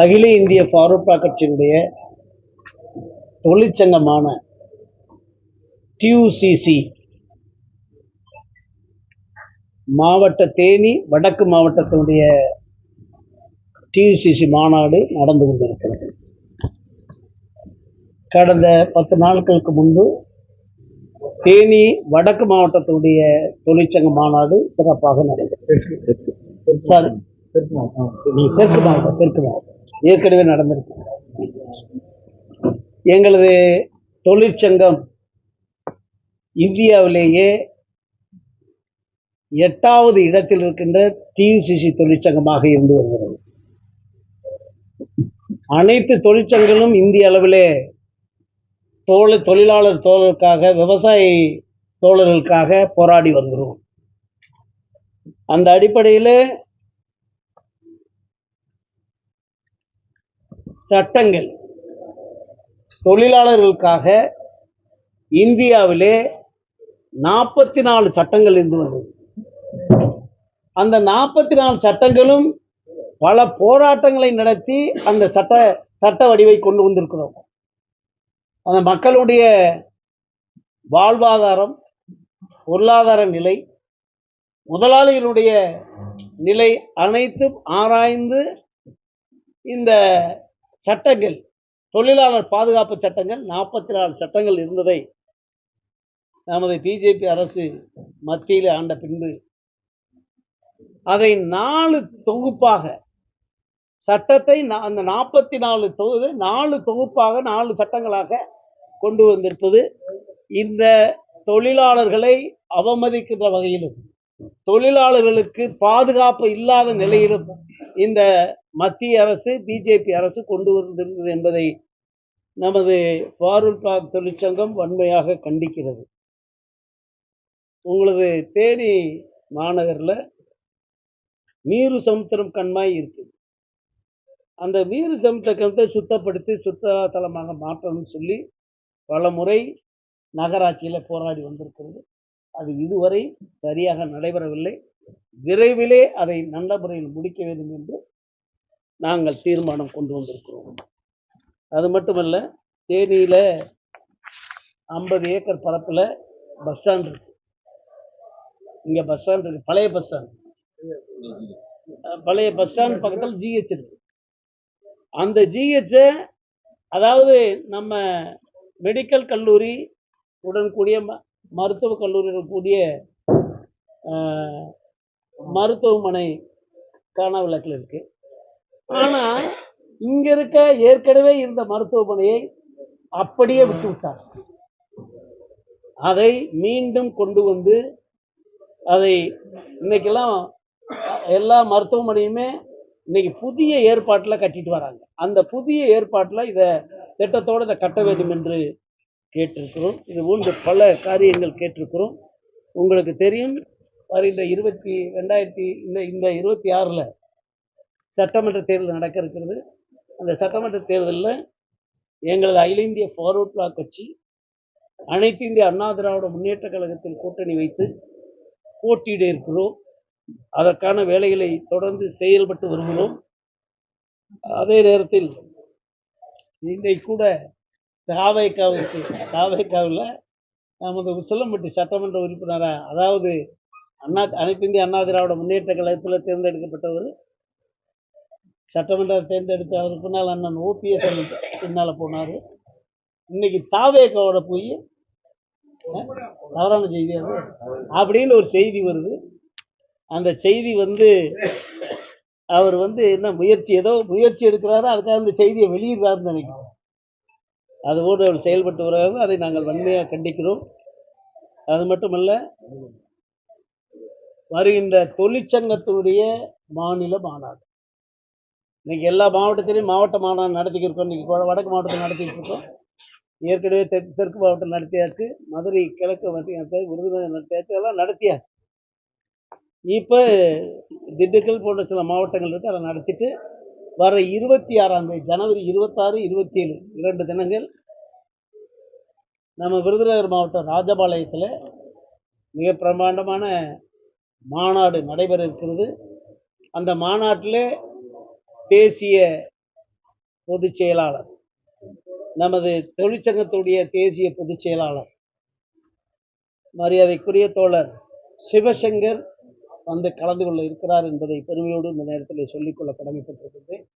அகில இந்திய ஃபாரூக் கட்சியினுடைய தொழிற்சங்கமான டியூசிசி மாவட்ட தேனி வடக்கு மாவட்டத்தினுடைய டியூசிசி மாநாடு நடந்து கொண்டிருக்கிறது. கடந்த பத்து நாட்களுக்கு முன்பு தேனி வடக்கு மாவட்டத்தினுடைய தொழிற்சங்க மாநாடு சிறப்பாக நடைபெற்றது. சாரி தெற்கு மாவட்டம் தெற்கு மாவட்டம் ஏற்கனவே நடந்திருக்கு. எங்களது தொழிற்சங்கம் இந்தியாவிலேயே எட்டாவது இடத்தில் இருக்கின்ற டியூசிசி தொழிற்சங்கமாக இருந்து வருகிறது. அனைத்து தொழிற்சங்கங்களும் இந்திய அளவிலே தோழ தொழிலாளர் தோழர்களுக்காக விவசாய தோழர்களுக்காக போராடி வருகிறோம். அந்த அடிப்படையில் சட்டங்கள் தொழிலாளர்களுக்காக இந்தியாவிலே நாற்பத்தி நாலு சட்டங்கள் இருந்து வந்தது. அந்த நாற்பத்தி நாலு சட்டங்களும் பல போராட்டங்களை நடத்தி அந்த சட்ட சட்ட வடிவை கொண்டு வந்திருக்கிறோம். அந்த மக்களுடைய வாழ்வாதாரம் பொருளாதார நிலை முதலாளிகளுடைய நிலை அனைத்தும் ஆராய்ந்து இந்த சட்டங்கள் தொழிலாளர் பாதுகாப்பு சட்டங்கள் நாற்பத்தி நாலு சட்டங்கள் இருந்ததை நமது பிஜேபி அரசு மத்தியில் ஆண்ட பின்பு அதை நாலு தொகுப்பாக சட்டத்தை அந்த நாற்பத்தி நாலு தொகுதி நாலு தொகுப்பாக நாலு சட்டங்களாக கொண்டு வந்திருப்பது இந்த தொழிலாளர்களை அவமதிக்கின்ற வகையிலும் தொழிலாளர்களுக்கு பாதுகாப்பு இல்லாத நிலையிலும் இந்த மத்திய அரசு பிஜேபி அரசு கொண்டு வந்திருந்தது என்பதை நமது ஃபாரூல் பாக் தொழிற்சங்கம் வன்மையாக கண்டிக்கிறது. உங்களது தேனி மாநகரில் நீரு சமுத்திரம் கண்மாய் இருக்குது அந்த நீரு சமுத்திரத்தை சுத்தப்படுத்தி சுற்றுலாத்தலமாக மாற்றணும்னு சொல்லி பல முறை நகராட்சியில் போராடி வந்திருக்கிறது. அது இதுவரை சரியாக நடைபெறவில்லை. விரைவிலே அதை நல்ல முறையில் முடிக்க வேண்டும் என்று நாங்கள் தீர்மானம் கொண்டு வந்திருக்கிறோம். அது மட்டுமல்ல தேனியில் ஐம்பது ஏக்கர் பரப்பில் பஸ் ஸ்டாண்ட் இருக்கு. இங்கே பஸ் ஸ்டாண்ட் இருக்கு. பழைய பஸ் ஸ்டாண்ட். பழைய பஸ் ஸ்டாண்ட் பக்கத்தில் ஜிஹெச் இருக்கு. அந்த ஜிஹெச்சை அதாவது நம்ம மெடிக்கல் கல்லூரி உடன் கூடிய ம- மருத்துவக் கல்லூரியுடன் கூடிய அஹ், மருத்துவமனை காணாவிளக்கில் இருக்கு. ஆனால் இங்கே இருக்க ஏற்கனவே இருந்த மருத்துவமனையை அப்படியே விட்டு விட்டார். அதை மீண்டும் கொண்டு வந்து அதை இன்னைக்கெல்லாம் எல்லா மருத்துவமனையுமே இன்னைக்கு புதிய ஏற்பாட்டில் கட்டிட்டு வராங்க. அந்த புதிய ஏற்பாட்டில் இதை திட்டத்தோடு இதை கட்ட வேண்டும் என்று கேட்டிருக்கிறோம். இது போன்ற பல காரியங்கள் கேட்டிருக்கிறோம். உங்களுக்கு தெரியும் வருகின்ற இருபத்தி ரெண்டாயிரத்தி இந்த இந்த இருபத்தி ஆறில் சட்டமன்ற தேர்தல் நடக்க இருக்கிறது அந்த சட்டமன்ற தேர்தலில் எங்களது அகில இந்திய ஃபார்வர்ட் பிளாக் கட்சி அனைத்து இந்திய அண்ணா திராவிட முன்னேற்ற கழகத்தில் கூட்டணி வைத்து போட்டியிட இருக்கிறோம். அதற்கான வேலைகளை தொடர்ந்து செயல்பட்டு வருகிறோம். அதே நேரத்தில் இன்றைக்கூட கூட தாவைக்காவிற்கு தாவைக்காவில் நமது உசிலம்பட்டி சட்டமன்ற உறுப்பினராக அதாவது அண்ணா அனைத்து இந்திய அண்ணா திராவிட முன்னேற்ற கழகத்தில் தேர்ந்தெடுக்கப்பட்டவர். சட்டமன்ற தேர்ந்தெடுத்த அவர் பின்னால் அண்ணன் ஓபிஎஸ் பின்னால் போனார். இன்னைக்கு தாவேக்காவோட போய் தவறான செய்தி அது. அப்படின்னு ஒரு செய்தி வருது. அந்த செய்தி வந்து அவர் வந்து என்ன முயற்சி ஏதோ முயற்சி எடுக்கிறாரோ அதுக்காக அந்த செய்தியை வெளியிடுறாருன்னு நினைக்கிறேன். அதுபோன்று அவர் செயல்பட்டு வருகிறார்கள் அதை நாங்கள் வன்மையாக கண்டிக்கிறோம். அது மட்டுமல்ல வருகின்ற தொழிற்சங்கத்தினுடைய மாநில மாநாடு. இன்னைக்கு எல்லா மாவட்டத்திலையும் மாவட்ட மாநாடு நடத்திக்கிருக்கோம். இன்றைக்கி இன்னைக்கு வடக்கு மாவட்டத்தில் நடத்திக்கிட்டு இருக்கோம் ஏற்கனவே தெற்கு தெற்கு மாவட்டம் நடத்தியாச்சு. மதுரை கிழக்கு நடத்தியாச்சு விருதுநகர் நடத்தியாச்சு. எல்லாம் நடத்தியாச்சு. இப்போ திண்டுக்கல் போன்ற சில மாவட்டங்கள் இருக்குது அதை நடத்திட்டு வர இருபத்தி ஆறாம் தேதி ஜனவரி இருபத்தாறு இருபத்தி ஏழு இரண்டு தினங்கள் நம்ம விருதுநகர் மாவட்டம் ராஜபாளையத்தில் மிக பிரமாண்டமான மாநாடு நடைபெற இருக்கிறது அந்த மாநாட்டிலே தேசிய பொதுச் செயலாளர் நமது தொழிற்சங்கத்துடைய தேசிய பொதுச் செயலாளர் மரியாதைக்குரிய தோழர் சிவசங்கர் வந்து கலந்து கொள்ள இருக்கிறார் என்பதை பெருமையோடு இந்த நேரத்தில் சொல்லிக்கொள்ள கடமைப்பட்டிருக்கின்றேன்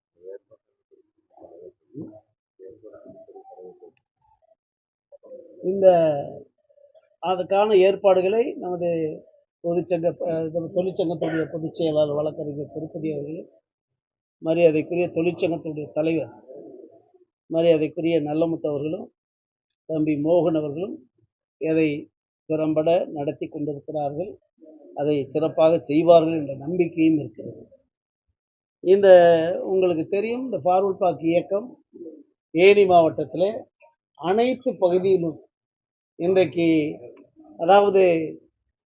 இந்த அதற்கான ஏற்பாடுகளை நமது பொதுச்சங்க தொழிற்சங்கத்துடைய பொதுச் செயலாளர் வழக்கறிஞர் திருப்பதி அவர்களும் மரியாதைக்குரிய தொழிற்சங்கத்துடைய தலைவர் மரியாதைக்குரிய நல்லமுத்து அவர்களும் தம்பி மோகன் அவர்களும் இதை திறம்பட நடத்தி கொண்டிருக்கிறார்கள். அதை சிறப்பாக செய்வார்கள் என்ற நம்பிக்கையும் இருக்கிறது. இந்த உங்களுக்கு தெரியும் இந்த ஃபார்வர்ட் பாக் இயக்கம் தேனி மாவட்டத்தில் அனைத்து பகுதியிலும் இன்றைக்கு அதாவது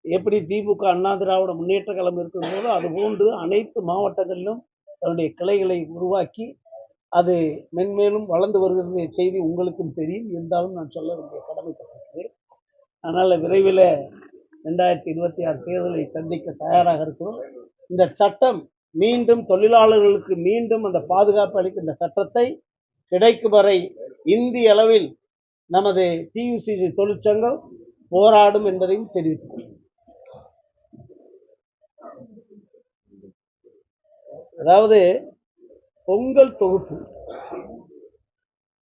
எப்படி திமுக அண்ணா திராவிட முன்னேற்ற கழகம் இருக்கிறதோ அதுபோன்று அனைத்து மாவட்டங்களிலும் தன்னுடைய கிளைகளை உருவாக்கி அது மென்மேலும் வளர்ந்து வருகிறது செய்தி உங்களுக்கும் தெரியும். இருந்தாலும் நான் சொல்ல வேண்டிய கடமைப்பட்டிருக்கிறேன் அதனால் விரைவில் ரெண்டாயிரத்தி இருபத்தி ஆறு தேர்தலை சந்திக்க தயாராக இருக்கிறோம். இந்த சட்டம் மீண்டும் தொழிலாளர்களுக்கு மீண்டும் அந்த பாதுகாப்பு அளிக்கின்ற சட்டத்தை கிடைக்கும் வரை இந்திய அளவில் நமது டியூசிசி தொழிற்சங்கம் போராடும் என்பதையும் தெரிவித்துக் அதாவது பொங்கல் தொகுப்பு.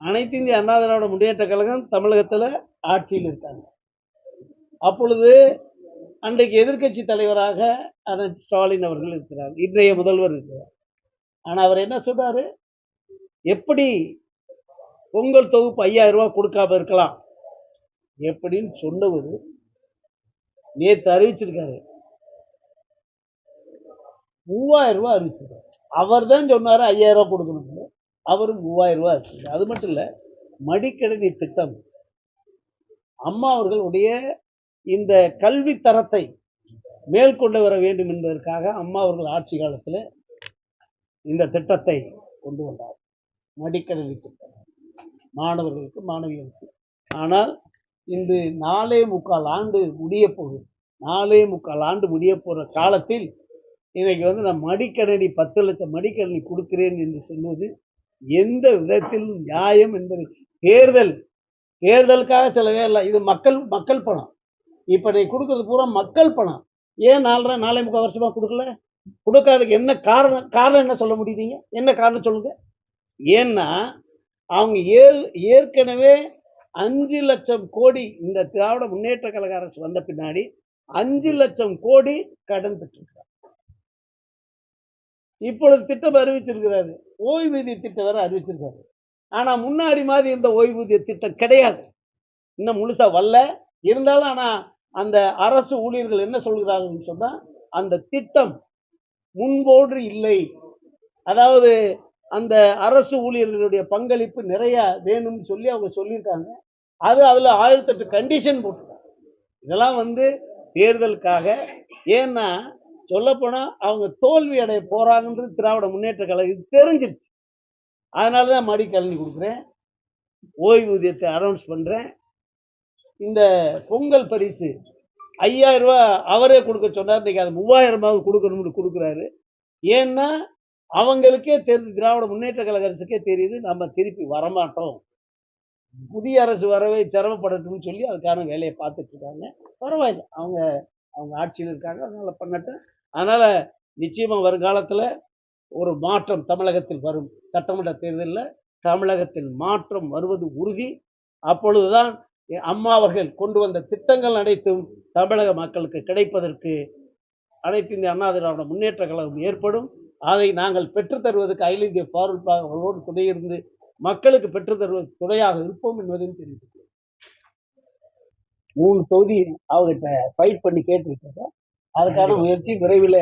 அனைத்து இந்திய அண்ணா திராவிட முன்னேற்ற கழகம் தமிழகத்தில் ஆட்சியில் இருக்காங்க. அப்பொழுது அன்றைக்கு எதிர்க்கட்சி தலைவராக அண்ணன் ஸ்டாலின் அவர்கள் இருக்கிறார். இன்றைய முதல்வர் இருக்கிறார். ஆனால் அவர் என்ன சொல்றாரு? எப்படி பொங்கல் தொகுப்பு ஐயாயிரம் ரூபாய் கொடுக்காம இருக்கலாம்? எப்படின்னு சொன்னவர் நேற்று அறிவிச்சிருக்காரு. மூவாயிரம் ரூபாய் அறிவிச்சிருக்காரு. அவர் தான் சொன்னார் ஐயாயிரம் ரூபாய் கொடுக்கணும்னு. அவரும் மூவாயிரம் ரூபாய் அறிவிச்சிருக்காரு. அது மட்டும் இல்லை மடிக்கணினி திட்டம். அம்மா அவர்களுடைய இந்த கல்வி தரத்தை மேற்கொண்டு வர வேண்டும் என்பதற்காக அம்மா அவர்கள் ஆட்சி காலத்தில் இந்த திட்டத்தை கொண்டு வந்தார். மடிக்கணினி திட்டம் மாணவர்களுக்கு மாணவிகளுக்கு. ஆனால் இன்று நாலே முக்கால் ஆண்டு முடிய போகுது. நாலே முக்கால் ஆண்டு முடிய போகிற காலத்தில் இன்னைக்கு வந்து நான் மடிக்கணினி பத்து லட்சம் மடிக்கணினி கொடுக்கிறேன் என்று சொல்வது எந்த விதத்திலும் நியாயம் என்பது. தேர்தல் தேர்தலுக்காக செலவே இல்லை இது மக்கள் மக்கள் பணம். இப்போ நீ கொடுக்கறது பூரா மக்கள் பணம். ஏன் நாலரை நாலே முக்கால் வருஷமாக கொடுக்கல? கொடுக்காததுக்கு என்ன காரணம் காரணம் என்ன சொல்ல முடியுதீங்க என்ன காரணம் சொல்லுங்க. ஏன்னா அவங்க ஏல் ஏற்கனவே அஞ்சு லட்சம் கோடி இந்த திராவிட முன்னேற்ற கழக அரசு வந்த பின்னாடி அஞ்சு லட்சம் கோடி கடன் பெற்றிருக்கிறார். இப்பொழுது திட்டம் அறிவிச்சிருக்கிறாரு. ஓய்வூதிய திட்டம் வேற அறிவிச்சிருக்காரு. ஆனால் முன்னாடி மாதிரி இருந்த ஓய்வூதிய திட்டம் கிடையாது. இன்னும் முழுசா வரல. இருந்தாலும் ஆனால் அந்த அரசு ஊழியர்கள் என்ன சொல்கிறாங்கன்னு சொன்னால் அந்த திட்டம் முன்போன்று இல்லை. அதாவது அந்த அரசு ஊழியர்களுடைய பங்களிப்பு நிறைய வேணும்னு சொல்லி அவங்க சொல்லியிருக்காங்க. அது அதில் ஆயிரத்தெட்டு கண்டிஷன் போட்டுருக்காங்க. இதெல்லாம் வந்து தேர்தலுக்காக. ஏன்னா சொல்லப்போனால் அவங்க தோல்வி அடைய போகிறாங்கன்றது திராவிட முன்னேற்ற கழகம் தெரிஞ்சிருச்சு. அதனால தான் மடி கல்வி கொடுக்குறேன். ஓய்வூதியத்தை அனௌன்ஸ் பண்ணுறேன் இந்த பொங்கல் பரிசு. ஐயாயிரம் ரூபா அவரே கொடுக்க சொன்னார். இன்றைக்கி அது மூவாயிரமாவது கொடுக்கணும்னு கொடுக்குறாரு. ஏன்னா அவங்களுக்கே தெரிஞ்சு திராவிட முன்னேற்ற கழக அரசுக்கே தெரியுது. நம்ம திருப்பி வரமாட்டோம். புதிய அரசு வரவே சிரமப்படட்டும்னு சொல்லி அதுக்கான வேலையை பார்த்துட்டு இருக்காங்க. பரவாயில்ல. அவங்க அவங்க ஆட்சியில் இருக்காங்க. அதனால பண்ணட்டும். அதனால் நிச்சயமாக வருங்காலத்தில் ஒரு மாற்றம் தமிழகத்தில் வரும். சட்டமன்ற தேர்தலில் தமிழகத்தில் மாற்றம் வருவது உறுதி. அப்பொழுதுதான் அம்மா அவர்கள் கொண்டு வந்த திட்டங்கள் அனைத்தும் தமிழக மக்களுக்கு கிடைப்பதற்கு அனைத்து இந்திய அண்ணா திராவிட முன்னேற்ற கழகம் ஏற்படும். அதை நாங்கள் பெற்றுத் தருவதற்கு அகில இந்திய ஃபார்வர்ட் அவர்களோடு துணையிருந்து மக்களுக்கு பெற்றுத் தருவதற்கு துணையாக இருப்போம் என்பதையும் தெரிவித்துக்கிறேன் மூணு தொகுதி அவர்கிட்ட ஃபைட் பண்ணி கேட்டிருக்கிறோம் அதுக்கான முயற்சி விரைவில்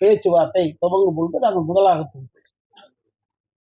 பேச்சுவார்த்தை துவங்கும் பொழுது நாங்கள் முதலாக போகிறோம்